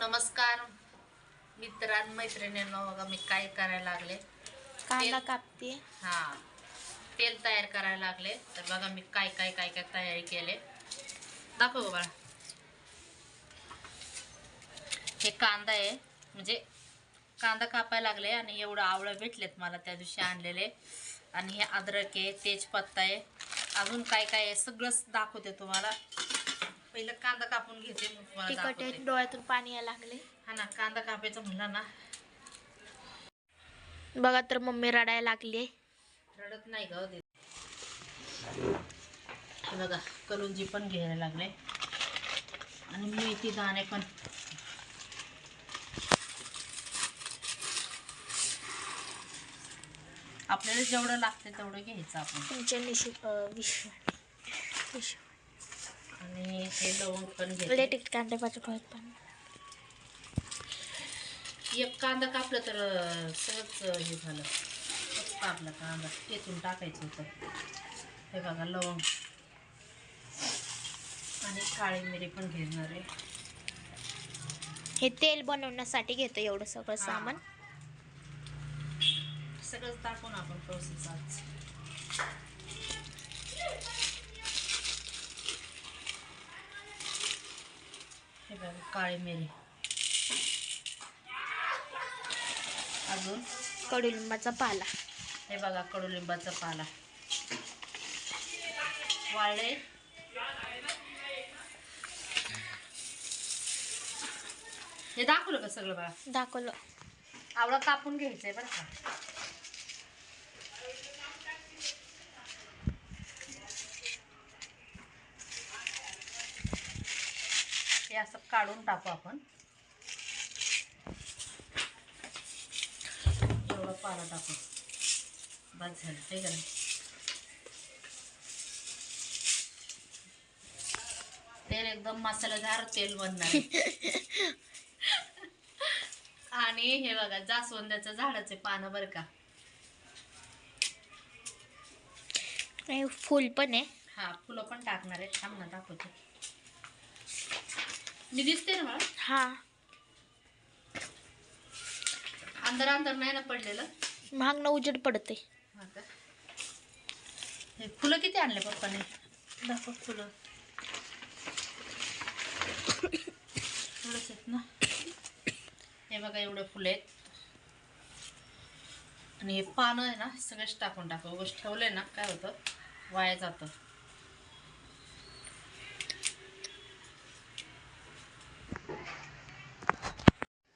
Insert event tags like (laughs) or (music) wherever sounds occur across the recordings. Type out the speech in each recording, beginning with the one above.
नमस्कार. मित्रां मैत्रिणींनो बघा मी काय करायला लागले. कांदा कापते हा. तेल तयार करायला लागले. तर बघा मी काय काय काय काय तयारी केले. दाखव बाळा. हे कांदा आहे. म्हणजे कांदा कापायला लागले आणि एवढं आवळं भेटलेत मला त्या दिवशी आणलेले. आणि हे अद्रक आहे तेजपत्ता आहे. अजून काय काय आहे सगळंच दाखवते तुम्हाला. पहिलं कांदा कापून घेते मग तुम्हाला तिखट दाखवते. आहे डोळ्यातून पाणी यायला लागले. हा ना कांदा कापायचं म्हणलं ना. बघा तर मम्मी रडायला लागली रडत नाही ग हे बघा कलुंजी पण घ्यायला लागले. आणि मेथी दाणे पण. आपल्याला जेवढं लागते तेवढं घ्यायचं आपण. तुमच्या निशी विश्व विश्व आणि हे लवंग पण घ्यायचे तिखट कांदे पाच डोळ्यात पाणी एक कांदा कापला तर सहज हे झालं. फक्त आपला कांदा. टेचून टाकायचं होतं. हे बघा लवंग. आणि काळी मिरी पण घेणार आहे. हे तेल बनवण्यासाठी घेतो एवढं सगळं. सामान. सगळंच टाकून आपण प्रोसेस आज. बघा काळी मिरी. अजून? कडुलिंबाचा पाला. हे बघा कडुलिंबाचा पाला. वाळले हे दाखवलं का सगळं बघा दाखवलं. आवळा कापून घ्यायचंय बरं का? हे असं काढून टाकू आपण. एवढं पाला टाकू बस झालं ते का नाही तेल एकदम मसालेदार तेल बनणार. आणि हे बघा जास्वंदाचं झाडाचे पानं बरं का. फुल पण आहे. हा फुलं पण टाकणार आहे. थांब ना दाखवते. मी दिसते ना मला? हा. अंदर अंदर नाही ना पडलेलं? महाग ना उजेड पडते. हा का? हे फुलं किती आणले पप्पाने? दाखव फुलं. फुलंच आहेत ना? हे बघा एवढे फुलं आहेत. आणि हे पानं आहे ना सगळेच टाकून टाकू. उगाच ठेवले ना काय होतं? वाया जातं.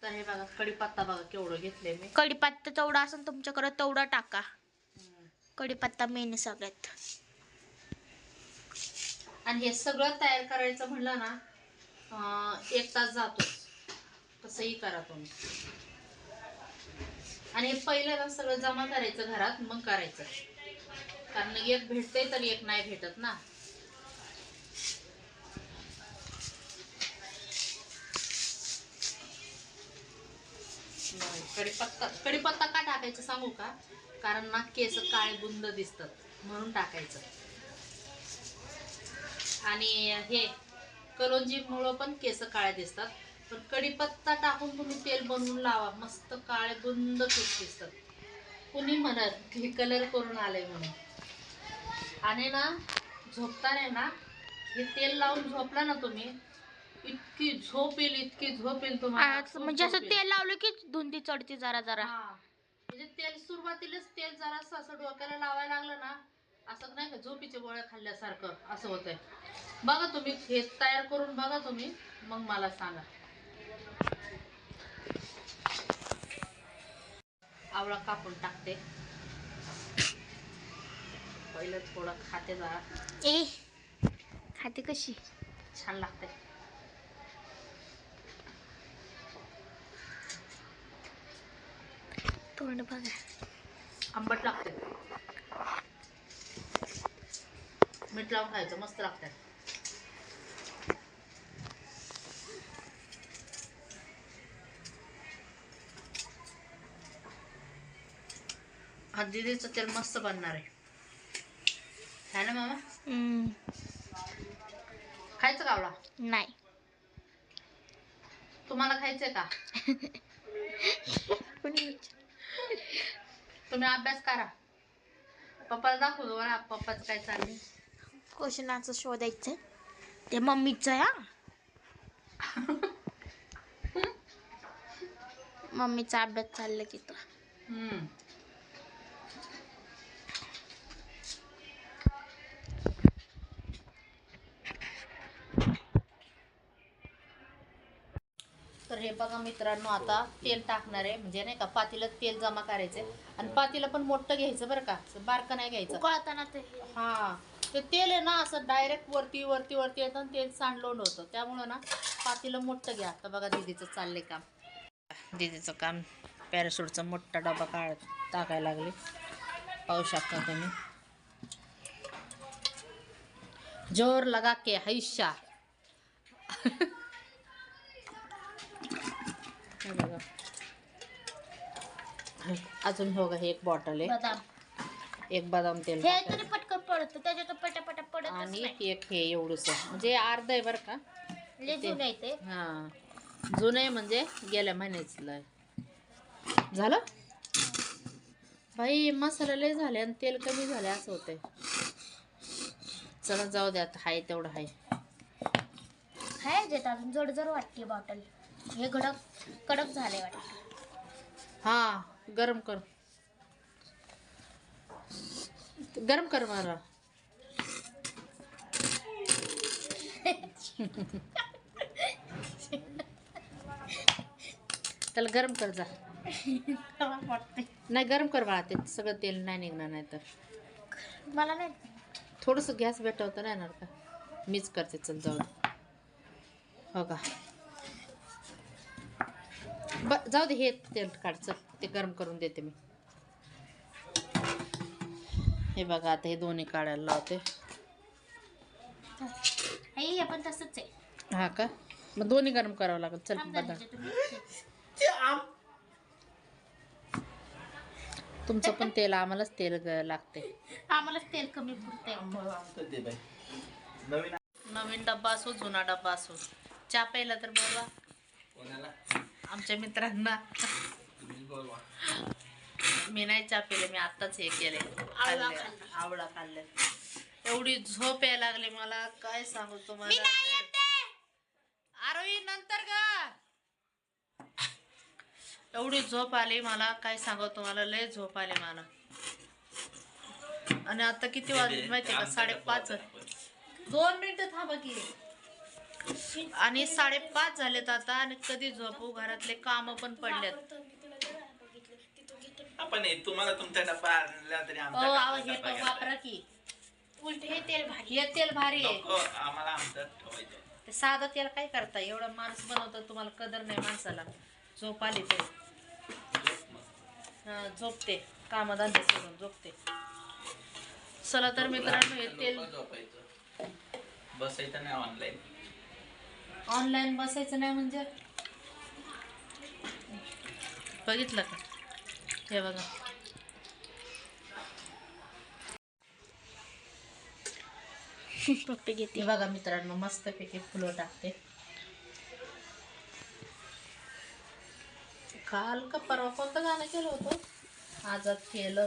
तर हे बघा कढीपत्ता बघा केवढं घेतले मी. कढीपत्ता तेवढा असेल तुमच्याकडे तेवढा टाका. कढीपत्ता मेन सगळ्यात. आणि हे सगळं तयार करायचं म्हणलं ना एक तास जातो. कसंही करा तुम्ही. आणि हे पहिलं ना सगळं जमा करायचं घरात मग करायचं. कारण एक भेटते तर एक नाही भेटत ना. कडीपत्ता कडीपत्ता का टाकायचं सांगू का? कारण ना केस काळे बुंद दिसतात म्हणून टाकायचं. आणि हे करंजी मुळं पण केस काळे दिसतात. पण कडीपत्ता टाकून तुम्ही तेल बनवून लावा. मस्त काळे बुंद केस दिसतात. कुणी म्हणत की कलर करून आलंय म्हणून. आणि ना झोपताना ना हे तेल लावून झोपला ना तुम्ही इतकी झोप येईल इतकी झोप येईल तुम्हाला. आज खूप म्हणजे असं येईल. तेल लावलं की धुंदी चढते जरा जरा. हा. म्हणजे तेल सुरुवातीलाच तेल जरासं असं डोक्याला लावायला लागलं ना असं नाही का झोपीच्या गोळ्या खाल्ल्यासारखं असं होतंय. बघा तुम्ही हे तयार करून बघा तुम्ही मग मला सांगा. आवळा कापून टाकते. पहिलं थोडं खाते जरा. ए खाते कशी? छान लागते तोंड बघा. आंबट लागते मीठ लावून खायचं मस्त लागतं आज दीदीचं तेल मस्त बनणार आहे. है ना मामा? हम्म, खायचं आवळा? नाही. तुम्हाला खायचंय का? (laughs) (laughs) तुम्ही अभ्यास करा. पप्पाला दाखवतो बरं? पप्पाचं काय चाललंय? क्वेश्चनाचं शोधायचं ते मम्मीचं आहे हा. (laughs) मम्मीचा अभ्यास चालला तिथं. हम्म. हे बघा मित्रांनो आता तेल टाकणार आहे. म्हणजे नाही का पातीला तेल जमा करायचंय. आणि पातीला पण मोठं घ्यायचं बरं का. बारकं नाही घ्यायचं. उकळताना ते. हा. ते तेल आहे ना असं डायरेक्ट वरती वरती वरती येतं आणि तेल सांडलोंड होतं. त्यामुळं ना पातीला मोठं घ्या. आता बघा दीदीचं चाललंय काम. दीदीचं काम. पॅराशूटचा मोठा डबा काढ टाकायला लागले. पाहू शकता तुम्ही. जोर लगा के हैशा हे बघा. अजून हो हे एक बॉटल आहे. बदाम. एक बदाम तेल हे. तरी पटकन पडतं त्याच्यात पटापटा पडत आणि एक हे एवढंच म्हणजे अर्ध आहे बरं का. लय जुनं आहे ते. हा. जुनं आहे म्हणजे गेल्या महिन्याचं आहे. झालं? बाई मसाला लय झाले आणि तेल कमी झाले असं होतंय. चला जाऊ द्या आता हाय तेवढं हाय. हाय जेत अजून जड जड वाटते बॉटल हे कडक कडक झाले वाटतं. हा गरम कर. गरम कर मला. त्याला गरम कर जा. नाही गरम कर बाळा ते सगळं तेल नाही निघणार नाही तर मला नाही. थोडंसं गॅस भेटवतं नाही येणार का? मीच करते चल जाऊ. हो का? ब जाऊ दे हे तेल काढ चल. ते गरम करून देते मी. हे बघा आता हे दोन्ही काढायला लावते. हे पण तसंच आहे. हा का? मग दोन्ही गरम करावं लागेल. चल थांब बदल. तुम्ही. तुमचं पण तेल आम्हालाच तेल ग- लागते. आम्हालाच तेल कमी पुरतंय. नवीन डब्बा असो जुना डब्बा असो. चहा प्यायला तर बोलवा. आमच्या मित्रांना. मी नाही चहा पिले मी आत्ताच हे केले. आवळा खाल्ले. एवढी झोप यायला लागली मला. काय सांगू तुम्हाला? आरोही नंतर ग. एवढी झोप आली मला. काय सांगू तुम्हाला? लय झोप आली मला. आणि आता किती वाजले माहितीये का? साडेपाच. दोन मिनिटं थांबा की. आणि साडेपाच झालेत आता आणि कधी झोपू? घरातले काम पण पडलेत आपण हे तुम्हाला तुमचा डब्बा आणला तरी ओ आमचा आव डब्बा हे पण. वापरा की. उलट हे तेल भारी. हे तेल भारी आहे. नको आम्हाला आमचं ठेवायचं ते साधं तेल काय करता? एवढं माणूस बनवतं तुम्हाला कदर नाही माणसाला. झोप आली ते हा, झोपते. कामधंदे सोडून झोपते. चला तर मित्रांनो हे तेल झोपायचं. बसायचं नाही ऑनलाईन ऑनलाईन बसायचं नाही म्हणजे? बघितलं का? हे बघा. पप्पी घेते. बघा मित्रांनो मस्त पैकी फुलं टाकते. काल का परवा कोणतं गाणं केलं होतं? आजाद केलं.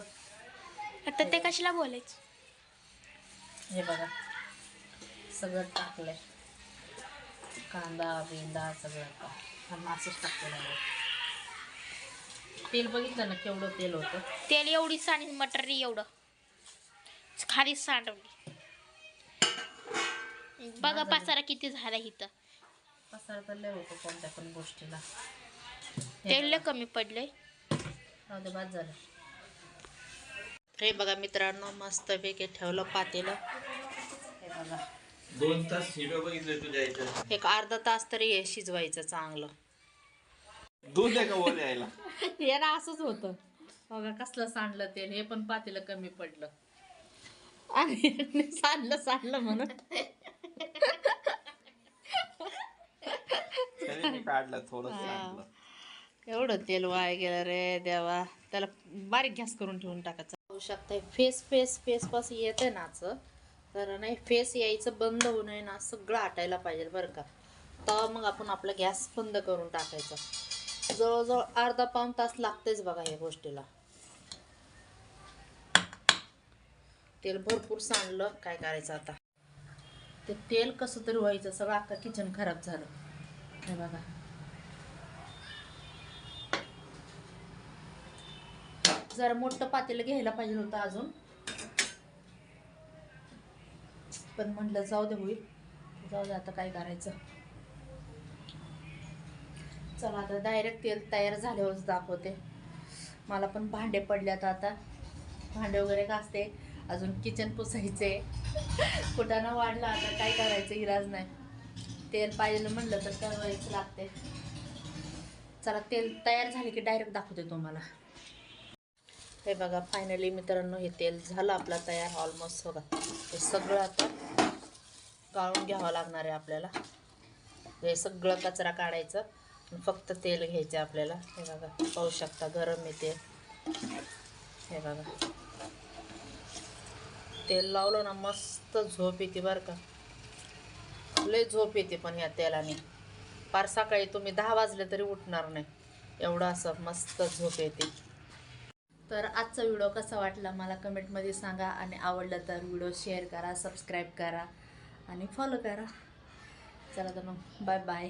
आता ते कशाला बोलायचं? हे बघा. सगळं टाकलंय. कांदा बिंदा सगळं का आणि असंच टाकलेलं आहे तेल बघितलं ना केवढं तेल होतं? तेल एवढी सांडी मटर एवढं. खाली सांडवली बघा पसारा किती झाला इथं. पसार तर लय होतं कोणत्या पण गोष्टीला. तेल लय कमी पडलंय. बाद झालं. हे बघा मित्रांनो मस्त पैकी ठेवलं पातेलं. हे बघा. दोन तास व्हिडिओ बघितले तुझ्या एक अर्धा तास तरी हे शिजवायचं चांगलं. दूध आहे का यायला (laughs) हे ना असंच होतं. बघा कसलं सांडलं तेल हे पण पातेलं कमी पडलं. आणि सांडलं सांडलं म्हणून. तरी मी काढलं थोडं. एवढं तेल वाया गेलं रे देवा. त्याला बारीक गॅस करून ठेवून टाकायचं. होऊ शकतंय. फेस फेस फेस पास येते नाच तर नाही फेस यायचं बंद होऊ नये ना सगळं आटायला पाहिजे बरं का. तर मग आपण आपला गॅस बंद करून टाकायचा. जवळजवळ अर्धा पाऊण तास लागतेच बघा या गोष्टीला. तेल भरपूर सांडलं काय करायचं आता? ते तेल कसं तरी व्हायचं सगळं अख्खा किचन खराब झालं. हे बघा. जरा मोठं पातेलं घ्यायला पाहिजे होतं अजून. पण म्हटलं जाऊ दे होईल. जाऊ दे आता काय करायचं. चला आता डायरेक्ट तेल तयार झाल्यावरच दाखवते. मला पण भांडे पडल्यात आता. भांडे वगैरे घासते. अजून किचन पुसायचे. ना वाढलं आता काय करायचं इराज नाही. तेल पाहिजे म्हणलं तर करायचं लागते. चला तेल तयार झाले की डायरेक्ट दाखवते तुम्हाला. हे बघा फायनली मित्रांनो हे तेल झालं आपला तयार ऑलमोस्ट बघा. हे सगळं आता गाळून घ्यावं लागणार आहे आपल्याला. हे सगळं कचरा काढायचं फक्त तेल घ्यायचं आपल्याला. हे बघा पाहू शकता गरम आहे तेल. हे बघा. तेल लावलं ना मस्त झोप येते बरं का. लय झोप येते पण ह्या तेलाने. फार सकाळी तुम्ही दहा वाजले तरी उठणार नाही. एवढं असं मस्त झोप येते. तर आजचा व्हिडिओ कसा वाटला मला कमेंटमध्ये सांगा आणि आवडलं तर व्हिडिओ शेअर करा सबस्क्राईब करा आणि फॉलो करा. चला तर मग बाय बाय